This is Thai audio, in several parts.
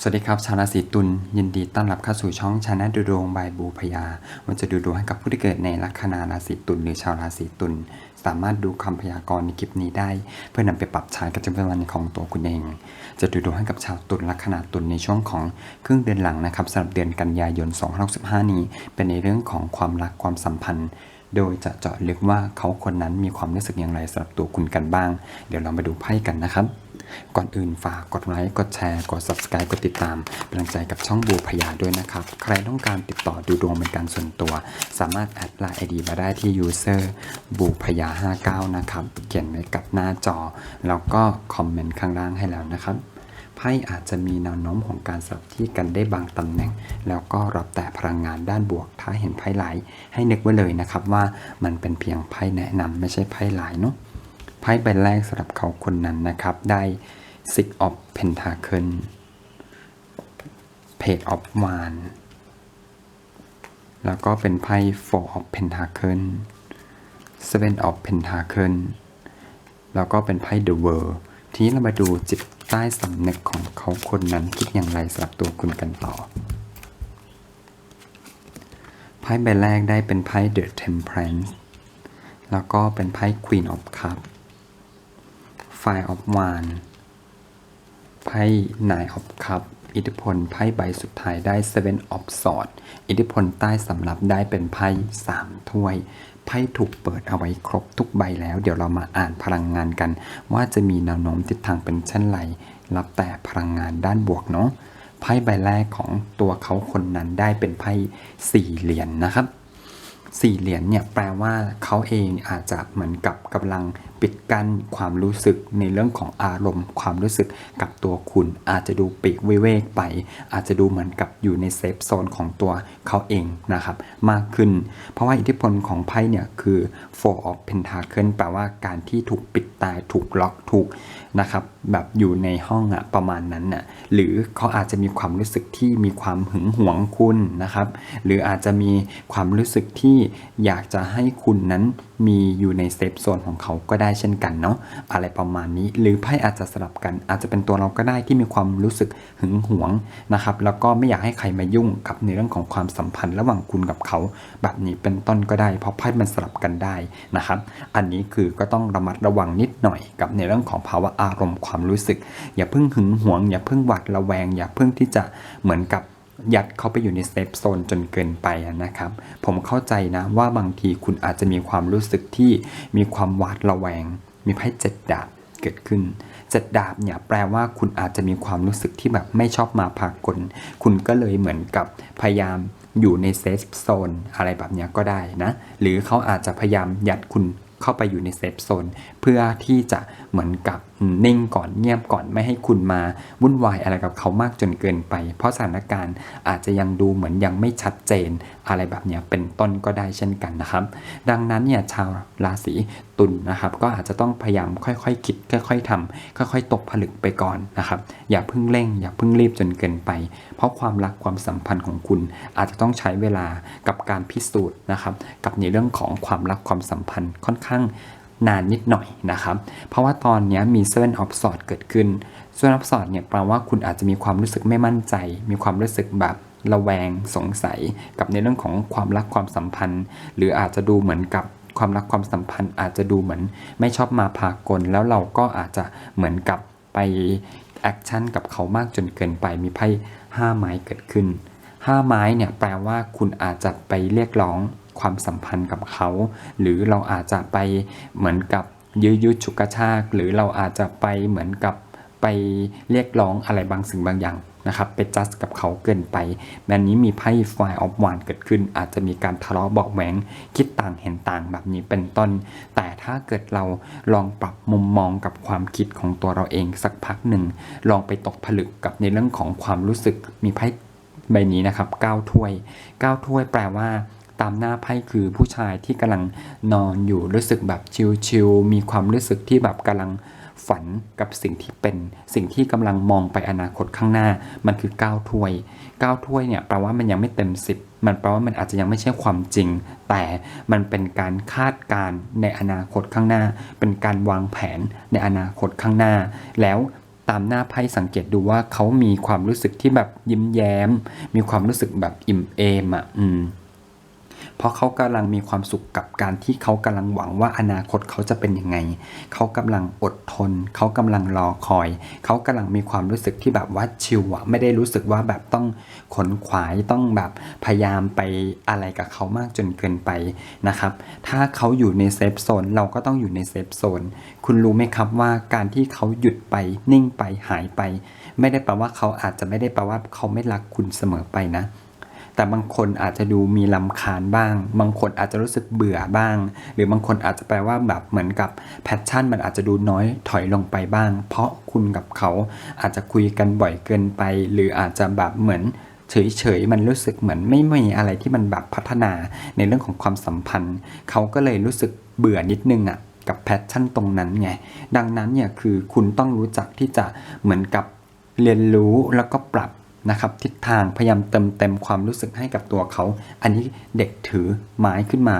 สวัสดีครับ ชาวราศีตุลยินดีต้อนรับเข้าสู่ช่องชาแนลดูดวงบายบูพยาวันจะดูดวงให้กับผู้ที่เกิดในลัคนาราศีตุลหรือชาวราศีตุลสามารถดูคำพยากรณ์ในคลิปนี้ได้ เพื่อนำไปปรับใช้กับประจำวันของตัวคุณเอง จะดูดวงให้กับชาวตุลลัคนาตุลในช่วงของครึ่งเดือนหลังนะครับสำหรับเดือนกันยายน 2565 นี้ เป็นในเรื่องของความรักความสัมพันธ์ โดยจะเจาะลึกว่าเขาคนนั้นมีความรู้สึกอย่างไรสำหรับตัวคุณกันบ้าง เดี๋ยวเรามาดูไพ่กันนะครับ ก่อนอื่นฝากกดไลค์ กดแชร์ กด subscribe กดติดตามเป็นกำลังใจกับช่องบูพยาด้วยนะครับ ใครต้องการติดต่อดูดวงเป็นการส่วนตัว สามารถแอดไลน์ไอดีมาได้ที่ user บูพยา59 นะครับ เขียนไว้กับหน้าจอ แล้วก็คอมเมนต์ข้างล่างให้แล้วนะครับ ไพ่อาจจะมีแนวโน้มของการสลับที่กันได้บางตำแหน่ง แล้วก็รับแต่พลังงานด้านบวก ถ้าเห็นไพ่ไหลให้นึกไว้เลยนะครับว่ามันเป็นเพียงไพ่แนะนำไม่ใช่ไพ่ไหลเนาะไพ่ใบแรกสำหรับเขาคนนั้นนะครับได้ Six of Pentacle Page of Wands แล้วก็เป็นไพ่ Four of Pentacle Seven of Pentacle แล้วก็เป็นไพ่ The World ทีนี้เรามาดูจิตใต้สำนึกของเขาคนนั้นคิดอย่างไรสำหรับตัวคุณกันต่อ ไพ่ใบแรกได้เป็นไพ่ The Temperance แล้วก็เป็นไพ่ Queen of Cup Five of Wands ไพ่ Nine of Cup อิทธิพลไพ่ใบสุดท้ายได้ Seven of Swords อิทธิพลใต้สำรับได้เป็นไพ่สามถ้วย ไพ่ถูกเปิดเอาไว้ครบทุกใบแล้ว เดี๋ยวเรามาอ่านพลังงานกัน ว่าจะมีแนวโน้มทิศทางเป็นเช่นไรรับแต่พลังงานด้านบวกเนาะไพ่ใบแรกของตัวเขาคนนั้นได้เป็นไพ่สี่เหรียญนนะครับสี่เหรียญเนี่ยแปลว่าเขาเองอาจจะเหมือนกับกำลังปิดกั้นความรู้สึกในเรื่องของอารมณ์ ความรู้สึกกับตัวคุณ อาจจะดูปีกวิเวกไป อาจจะดูเหมือนกับอยู่ในเซฟโซนของตัวเขาเองนะครับมากขึ้น เพราะว่าอิทธิพลของไพ่เนี่ยคือ four of pentacle แปลว่าการที่ถูกปิดตายถูกล็อกถูกนะครับแบบอยู่ในห้องอะประมาณนั้นน่ะหรือเขาอาจจะมีความรู้สึกที่มีความหึงหวงคุณนะครับ หรืออาจจะมีความรู้สึกที่อยากจะให้คุณนั้นมีอยู่ในเซฟโซนของเขาก็ได้เช่นกันเนาะอะไรประมาณนี้ หรือไพ่อาจจะสลับกัน อาจจะเป็นตัวเราก็ได้ที่มีความรู้สึกหึงหวงนะครับแล้วก็ไม่อยากให้ใครมายุ่งกับในเรื่องของความสัมพันธ์ระหว่างคุณกับเขา แบบนี้เป็นต้นก็ได้ เพราะไพ่มันสลับกันได้นะครับ อันนี้คือก็ต้องระมัดระวังนิดหน่อยกับในเรื่องของภาวะอารมณ์ความรู้สึก อย่าเพิ่งหึงหวง อย่าเพิ่งหวาดระแวง อย่าเพิ่งที่จะเหมือนกับ ยัดเข้าไปอยู่ในเซฟโซนจนเกินไปนะครับ ผมเข้าใจนะว่าบางทีคุณอาจจะมีความรู้สึกที่มีความหวาดระแวง มีไพ่เจ็ดดาบเกิดขึ้นเจ็ดดาบเนี่ยแปลว่าคุณอาจจะมีความรู้สึกที่แบบไม่ชอบมาพากล คุณก็เลยเหมือนกับพยายามอยู่ในเซฟโซนอะไรแบบนี้ก็ได้นะ หรือเขาอาจจะพยายามยัดคุณเข้าไปอยู่ในเซฟโซนเพื่อที่จะเหมือนกับนิ่งก่อนเงียบก่อนไม่ให้คุณมาวุ่นวายอะไรกับเขามากจนเกินไป เพราะสถานการณ์อาจจะยังดูเหมือนยังไม่ชัดเจน อะไรแบบนี้เป็นต้นก็ได้เช่นกันนะครับ ดังนั้นเนี่ยชาวราศีตุลนะครับ ก็อาจจะต้องพยายามค่อยๆคคิด ค่อย ๆทำค่อย ๆ ตกผลึกไปก่อนนะครับ อย่าเพิ่งเร่ง อย่าเพิ่งรีบจนเกินไป เพราะความรักความสัมพันธ์ของคุณ อาจจะต้องใช้เวลากับการพิสูจน์นะครับ กับในเรื่องของความรักความสัมพันธ์ค่อนข้าง นานนิดหน่อยนะครับ เพราะว่าตอนนี้มี Seven of Swords เกิดขึ้น Seven of Swords เนี่ยแปลว่าคุณอาจจะมีความรู้สึกไม่มั่นใจ มีความรู้สึกแบบระแวงสงสัย กับในเรื่องของความรักความสัมพันธ์ หรืออาจจะดูเหมือนกับความรักความสัมพันธ์ อาจจะดูเหมือนไม่ชอบมาพากล แล้วเราก็อาจจะเหมือนกับไปแอคชั่นกับเขามากจนเกินไปมีไพ่ห้าไม้เกิดขึ้นห้าไม้เนี่ยแปลว่าคุณอาจจะไปเรียกร้อง ความสัมพันธ์กับเขา หรือเราอาจจะไปเหมือนกับยื้อยุดฉุกกระชาก หรือเราอาจจะไปเหมือนกับไปเรียกร้องอะไรบางสิ่งบางอย่างนะครับไปจัดกับเขาเกินไปแบบนี้มีไพ่ไฟออฟวานเกิดขึ้น อาจจะมีการทะเลาะเบาะแหวงคิดต่างเห็นต่างแบบนี้เป็นต้น แต่ถ้าเกิดเราลองปรับมุมมองกับความคิดของตัวเราเองสักพักหนึ่ง ลองไปตกผลึกกับในเรื่องของความรู้สึกมีไพ่ใบนี้นะครับ9ถ้วย9ถ้วยแปลว่า ตามหน้าไพ่คือผู้ชายที่กำลังนอนอยู่รู้สึกแบบชิลๆมีความรู้สึกที่แบบกำลังฝันกับสิ่งที่เป็นสิ่งที่กำลังมองไปอนาคตข้างหน้า มันคือ9ถ้วย9ถ้วยเนี่ยแปลว่ามันยังไม่เต็ม10มันแปลว่ามันอาจจะยังไม่ใช่ความจริง แต่มันเป็นการคาดการณ์ในอนาคตข้างหน้า เป็นการวางแผนในอนาคตข้างหน้า แล้วตามหน้าไพ่สังเกตดูว่าเขามีความรู้สึกที่แบบยิ้มแย้ม มีความรู้สึกแบบอิ่มเอมอะ อืม เพราะเขากำลังมีความสุขกับการที่เขากำลังหวังว่าอนาคตเขาจะเป็นยังไง เขากำลังอดทน เขากำลังรอคอย เขากำลังมีความรู้สึกที่แบบว่าชิลอะไม่ได้รู้สึกว่าแบบต้องขนขวายต้องแบบพยายามไปอะไรกับเขามากจนเกินไปนะครับ ถ้าเขาอยู่ในเซฟโซนเราก็ต้องอยู่ในเซฟโซนคุณรู้ไหมครับว่าการที่เขาหยุดไปนิ่งไปหายไป ไม่ได้แปลว่าเขาอาจจะไม่ได้แปลว่าเขาไม่รักคุณเสมอไปนะ แต่บางคนอาจจะดูมีลำคาญบ้าง บางคนอาจจะรู้สึกเบื่อบ้าง หรือบางคนอาจจะแปลว่าแบบเหมือนกับแพชชั่น มันอาจจะดูน้อยถอยลงไปบ้าง เพราะคุณกับเขาอาจจะคุยกันบ่อยเกินไป หรืออาจจะแบบเหมือนเฉยๆ มันรู้สึกเหมือนไม่มีอะไรที่มันแบบพัฒนาในเรื่องของความสัมพันธ์ เขาก็เลยรู้สึกเบื่อนิดนึงอะกับแพชชั่นตรงนั้นไง ดังนั้นเนี่ยคือคุณต้องรู้จักที่จะเหมือนกับเรียนรู้แล้วก็ปรับ นะครับทิศทางพยายามเติมเต็มความรู้สึกให้กับตัวเขา อันนี้เด็กถือไม้ขึ้นมา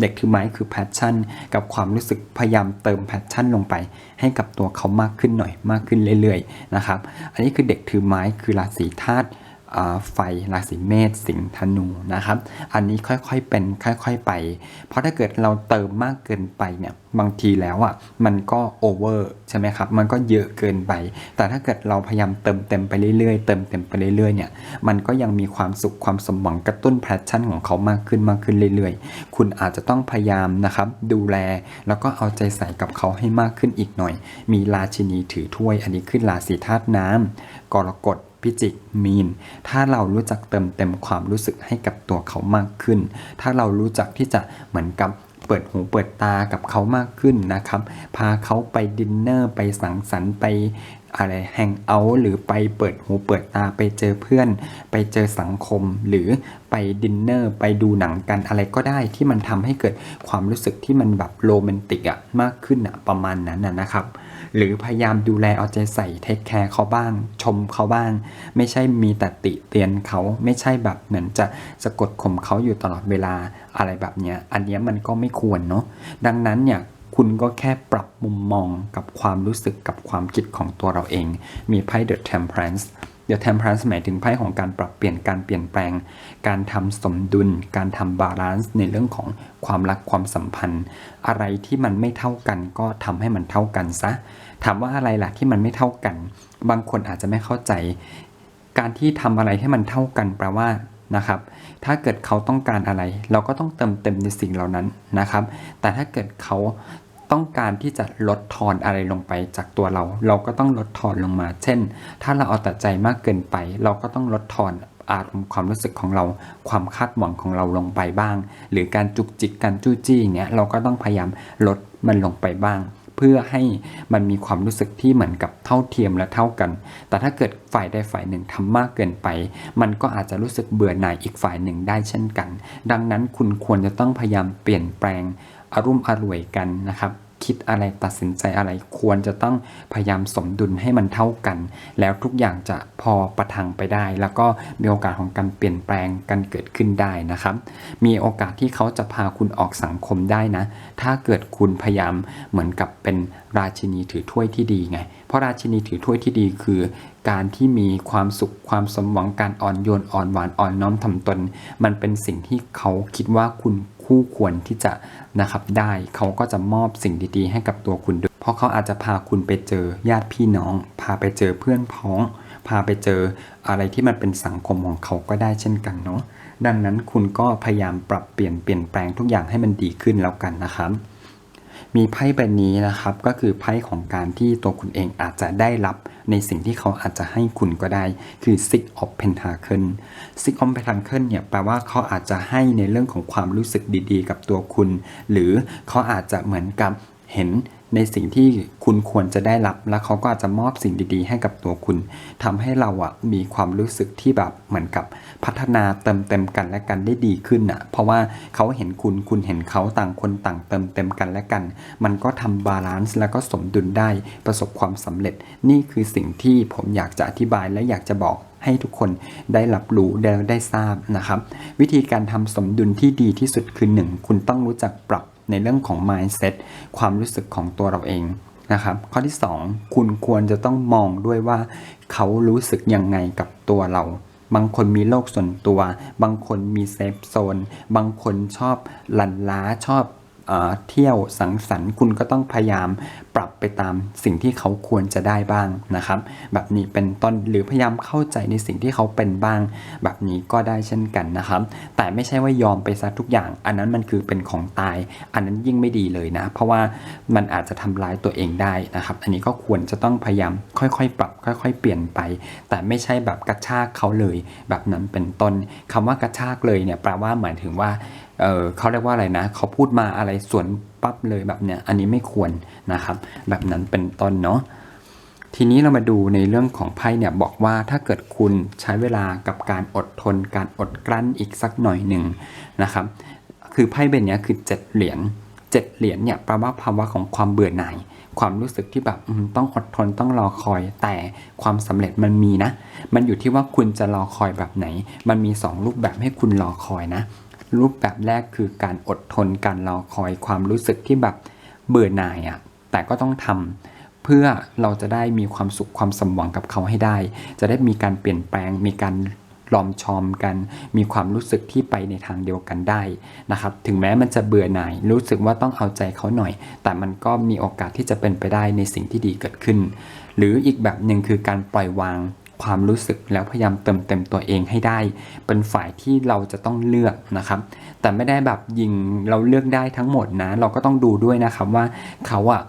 เด็กถือไม้คือแพชชั่น กับความรู้สึกพยายามเติมแพชชั่นลงไป ให้กับตัวเขามากขึ้นหน่อยมากขึ้นเรื่อยๆนะครับ อันนี้คือเด็กถือไม้คือราศีธาตุ ไฟราศีเมษสิงห์ธนูนะครับ อันนี้ค่อยๆเป็นค่อย ๆไป เพราะถ้าเกิดเราเติมมากเกินไปเนี่ยบางทีแล้วอะมันก็โอเวอร์ใช่ไหมครับมันก็เยอะเกินไป แต่ถ้าเกิดเราพยายามเติมเต็มไปเรื่อยๆเติมเต็มไปเรื่อยๆเนี่ยมันก็ยังมีความสุขความสมหวังกระตุ้นแพชชั่นของเขามากขึ้นมากขึ้นเรื่อยๆ คุณอาจจะต้องพยายามนะครับดูแลแล้วก็เอาใจใส่กับเขาให้มากขึ้นอีกหน่อย มีราชินีถือถ้วย อันนี้ขึ้นราศีธาตุน้ำกรกฎ พิจิกมีน ถ้าเรารู้จักเติมเต็มความรู้สึกให้กับตัวเขามากขึ้น ถ้าเรารู้จักที่จะเหมือนกับเปิดหูเปิดตากับเขามากขึ้นนะครับ พาเขาไปดินเนอร์ไปสังสรรค์ไปอะไรแฮงเอาท์หรือไปเปิดหูเปิดตาไปเจอเพื่อน ไปเจอสังคม หรือไปดินเนอร์ไปดูหนังกันอะไรก็ได้ที่มันทำให้เกิดความรู้สึกที่มันแบบโรแมนติกอะมากขึ้นอะประมาณนั้นนะนะครับ หรือพยายามดูแลเอาใจใส่เทคแคร์เขาบ้าง ชมเขาบ้าง ไม่ใช่มีแต่ติเตียนเขาไม่ใช่แบบเหมือนจะสะกดข่มเขาอยู่ตลอดเวลาอะไรแบบเนี้ยอันเนี้ยมันก็ไม่ควรเนาะดังนั้นเนี่ยคุณก็แค่ปรับมุมมองกับความรู้สึกกับความคิดของตัวเราเอง มีไพ่ The Temperance The Temperance หมายถึงไพ่ของการปรับเปลี่ยนการเปลี่ยนแปลง การทำสมดุล การทำบาลานซ์ในเรื่องของความรักความสัมพันธ์ อะไรที่มันไม่เท่ากันก็ทำให้มันเท่ากันซะ ถามว่าอะไรล่ะที่มันไม่เท่ากัน บางคนอาจจะไม่เข้าใจ การที่ทำอะไรให้มันเท่ากันแปลว่านะครับ ถ้าเกิดเขาต้องการอะไร เราก็ต้องเติมเต็มในสิ่งเหล่านั้นนะครับ แต่ถ้าเกิดเขา ต้องการที่จะลดทอนอะไรลงไปจากตัวเรา เราก็ต้องลดทอนลงมา เช่น ถ้าเราเอาแต่ใจมากเกินไป เราก็ต้องลดทอนอารมณ์ความรู้สึกของเรา ความคาดหวังของเราลงไปบ้าง หรือการจุกจิกการจู้จี้อย่างเงี้ยเราก็ต้องพยายามลดมันลงไปบ้าง เพื่อให้มันมีความรู้สึกที่เหมือนกับเท่าเทียมและเท่ากัน แต่ถ้าเกิดฝ่ายใดฝ่ายหนึ่งทำมากเกินไป มันก็อาจจะรู้สึกเบื่อหน่ายอีกฝ่ายหนึ่งได้เช่นกัน ดังนั้นคุณควรจะต้องพยายามเปลี่ยนแปลง อารมณ์อร่วยกันนะครับ คิดอะไรตัดสินใจอะไรควรจะต้องพยายามสมดุลให้มันเท่ากัน แล้วทุกอย่างจะพอประทังไปได้ แล้วก็มีโอกาสของการเปลี่ยนแปลงกันเกิดขึ้นได้นะครับ มีโอกาสที่เขาจะพาคุณออกสังคมได้นะ ถ้าเกิดคุณพยายามเหมือนกับเป็นราชินีถือถ้วยที่ดีไง เพราะราชินีถือถ้วยที่ดีคือการที่มีความสุขความสมหวังการอ่อนโยนอ่อนหวานอ่อนน้อมถ่อมตน มันเป็นสิ่งที่เขาคิดว่าคุณ คู่ควรที่จะนะครับได้เขาก็จะมอบสิ่งดีๆ ให้กับตัวคุณด้วย เพราะเขาอาจจะพาคุณไปเจอญาติพี่น้อง พาไปเจอเพื่อนพ้อง พาไปเจออะไรที่มันเป็นสังคมของเขาก็ได้เช่นกันเนาะดังนั้นคุณก็พยายามปรับเปลี่ยนเปลี่ยนแปลงทุกอย่างให้มันดีขึ้นแล้วกันนะครับ มีไพ่ใบนี้นะครับ ก็คือไพ่ของการที่ตัวคุณเองอาจจะได้รับในสิ่งที่เขาอาจจะให้คุณก็ได้ คือ Six of Pentacle Six of Pentacle เนี่ยแปลว่าเขาอาจจะให้ในเรื่องของความรู้สึกดีๆ กับตัวคุณ หรือเขาอาจจะเหมือนกับเห็น ในสิ่งที่คุณควรจะได้รับ แล้วเขาก็อาจจะมอบสิ่งดีๆ ให้กับตัวคุณทำให้เราอะมีความรู้สึกที่แบบเหมือนกับพัฒนาเติมเต็มกันและกันได้ดีขึ้นอะเพราะว่าเขาเห็นคุณคุณเห็นเขาต่างคนต่างเติมเต็มกันและกัน มันก็ทำบาลานซ์แล้วก็สมดุลได้ประสบความสำเร็จ นี่คือสิ่งที่ผมอยากจะอธิบายและอยากจะบอกให้ทุกคนได้รับรู้ได้ได้ทราบนะครับ วิธีการทำสมดุลที่ดีที่สุดคือ 1 คุณต้องรู้จักปรับ ในเรื่องของ mindset ความรู้สึกของตัวเราเองนะครับ ข้อที่ 2 คุณควรจะต้องมองด้วยว่า เขารู้สึกยังไงกับตัวเรา บางคนมีโลกส่วนตัว บางคนมีเซฟโซน บางคนชอบหลันล้าชอบ เที่ยวสังสรรค์คุณก็ต้องพยายามปรับไปตามสิ่งที่เขาควรจะได้บ้างนะครับ แบบนี้เป็นต้นหรือพยายามเข้าใจในสิ่งที่เขาเป็นบ้าง แบบนี้ก็ได้เช่นกันนะครับ แต่ไม่ใช่ว่ายอมไปซะทุกอย่าง อันนั้นมันคือเป็นของตาย อันนั้นยิ่งไม่ดีเลยนะ เพราะว่ามันอาจจะทำร้ายตัวเองได้นะครับ อันนี้ก็ควรจะต้องพยายามค่อยๆ ปรับ ค่อย ๆ เปลี่ยนไป แต่ไม่ใช่แบบกระชากเขาเลย แบบนั้นเป็นต้นคำว่ากระชากเลยเนี่ยแปลว่าหมายถึงว่า เออเขาเรียกว่าอะไรนะ เขาพูดมาอะไรสวนปั๊บเลยแบบเนี้ย อันนี้ไม่ควรนะครับ แบบนั้นเป็นต้นเนาะ ทีนี้เรามาดูในเรื่องของไพ่เนี่ยบอกว่าถ้าเกิดคุณใช้เวลากับการอดทน การอดกลั้นอีกสักหน่อยหนึ่งนะครับ คือไพ่ใบเนี้ยคือเจ็ดเหรียญเจ็ดเหรียญเนี่ยแปลว่าภาวะของความเบื่อหน่าย ความรู้สึกที่แบบต้องอดทนต้องรอคอย แต่ความสำเร็จมันมีนะ มันอยู่ที่ว่าคุณจะรอคอยแบบไหน มันมีสองรูปแบบให้คุณรอคอยนะ รูปแบบแรกคือการอดทนการรอคอยความรู้สึกที่แบบเบื่อหน่ายอะ่ะแต่ก็ต้องทำเพื่อเราจะได้มีความสุขความสมหวังกับเขาให้ได้ จะได้มีการเปลี่ยนแปลง มีการลอมชอมกัน มีความรู้สึกที่ไปในทางเดียวกันได้นะครับ ถึงแม้มันจะเบื่อหน่าย รู้สึกว่าต้องเอาใจเขาหน่อย แต่มันก็มีโอกาสที่จะเป็นไปได้ในสิ่งที่ดีเกิดขึ้น หรืออีกแบบหนึ่งคือการปล่อยวาง ความรู้สึกแล้วพยายามเติมเต็มตัวเองให้ได้ เป็นฝ่ายที่เราจะต้องเลือกนะครับ แต่ไม่ได้แบบยิงเราเลือกได้ทั้งหมดนะ เราก็ต้องดูด้วยนะครับว่าเขาอะ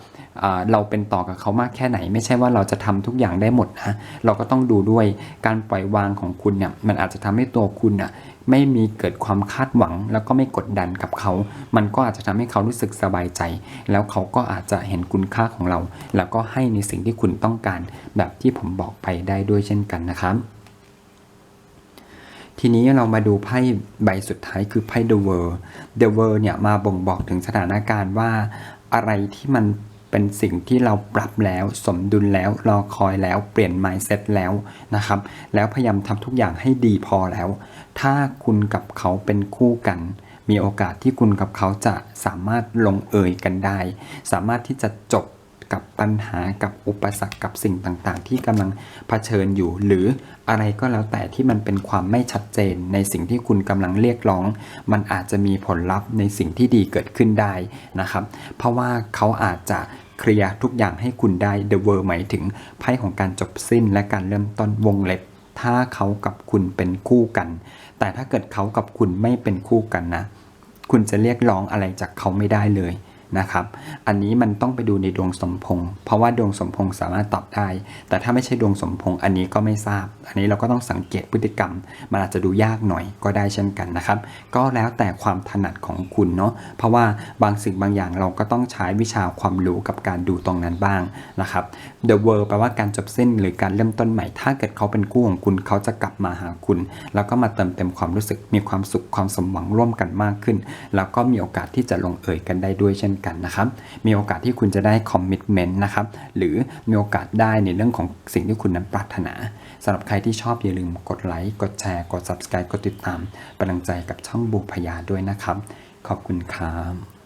อ่าเราเป็นต่อกับเขามากแค่ไหน ไม่ใช่ว่าเราจะทำทุกอย่างได้หมดนะเราก็ต้องดูด้วยการปล่อยวางของคุณเนี่ยมันอาจจะทำให้ตัวคุณอะไม่มีเกิดความคาดหวัง แล้วก็ไม่กดดันกับเขา มันก็อาจจะทำให้เขารู้สึกสบายใจ แล้วเขาก็อาจจะเห็นคุณค่าของเรา แล้วก็ให้ในสิ่งที่คุณต้องการ แบบที่ผมบอกไปได้ด้วยเช่นกันนะครับ ทีนี้เรามาดูไพ่ใบสุดท้ายคือไพ่ The World The World เนี่ยมาบ่งบอกถึงสถานการณ์ว่าอะไรที่มันเป็นสิ่งที่เราปรับแล้วสมดุลแล้วรอคอยแล้วเปลี่ยน mindset แล้วนะครับ แล้วพยายามทำทุกอย่างให้ดีพอแล้ว ถ้าคุณกับเขาเป็นคู่กัน มีโอกาสที่คุณกับเขาจะสามารถลงเอยกันได้ สามารถที่จะจบกับปัญหากับอุปสรรคกับสิ่งต่างๆ ที่กำลังเผชิญอยู่ หรืออะไรก็แล้วแต่ที่มันเป็นความไม่ชัดเจน ในสิ่งที่คุณกำลังเรียกร้อง มันอาจจะมีผลลัพธ์ในสิ่งที่ดีเกิดขึ้นได้นะครับ เพราะว่าเขาอาจจะเคลียร์ทุกอย่างให้คุณได้ The World หมายถึงไพ่ของการจบสิ้นและการเริ่มต้นวงเล็บ ถ้าเขากับคุณเป็นคู่กัน แต่ถ้าเกิดเขากับคุณไม่เป็นคู่กันนะ คุณจะเรียกร้องอะไรจากเขาไม่ได้เลยนะครับ อันนี้มันต้องไปดูในดวงสมพงษ์เพราะว่าดวงสมพงษ์สามารถตอบได้ แต่ถ้าไม่ใช่ดวงสมพงษ์อันนี้ก็ไม่ทราบ อันนี้เราก็ต้องสังเกตพฤติกรรม มันอาจจะดูยากหน่อยก็ได้เช่นกันนะครับ ก็แล้วแต่ความถนัดของคุณเนาะ เพราะว่าบางสิ่งบางอย่างเราก็ต้องใช้วิชาความรู้กับการดูตรงนั้นบ้างนะครับ The world แปลว่าการจบสิ้นหรือการเริ่มต้นใหม่ ถ้าเกิดเขาเป็นคู่ของคุณเขาจะกลับมาหาคุณ แล้วก็มาเติมเต็มความรู้สึก มีความสุขความสมหวังร่วมกันมากขึ้น แล้วก็มีโอกาสที่จะลงเอยกันได้ด้วยเช่นกันนะครับ มีโอกาสที่คุณจะได้คอมมิชเมนต์นะครับ หรือมีโอกาสได้ในเรื่องของสิ่งที่คุณนั้นปรารถนาสำหรับใครที่ชอบอย่าลืมกดไลค์กดแชร์ กด subscribe กดติดตามเป็นกำลังใจกับช่องบูพยาด้วยนะครับ ขอบคุณครับ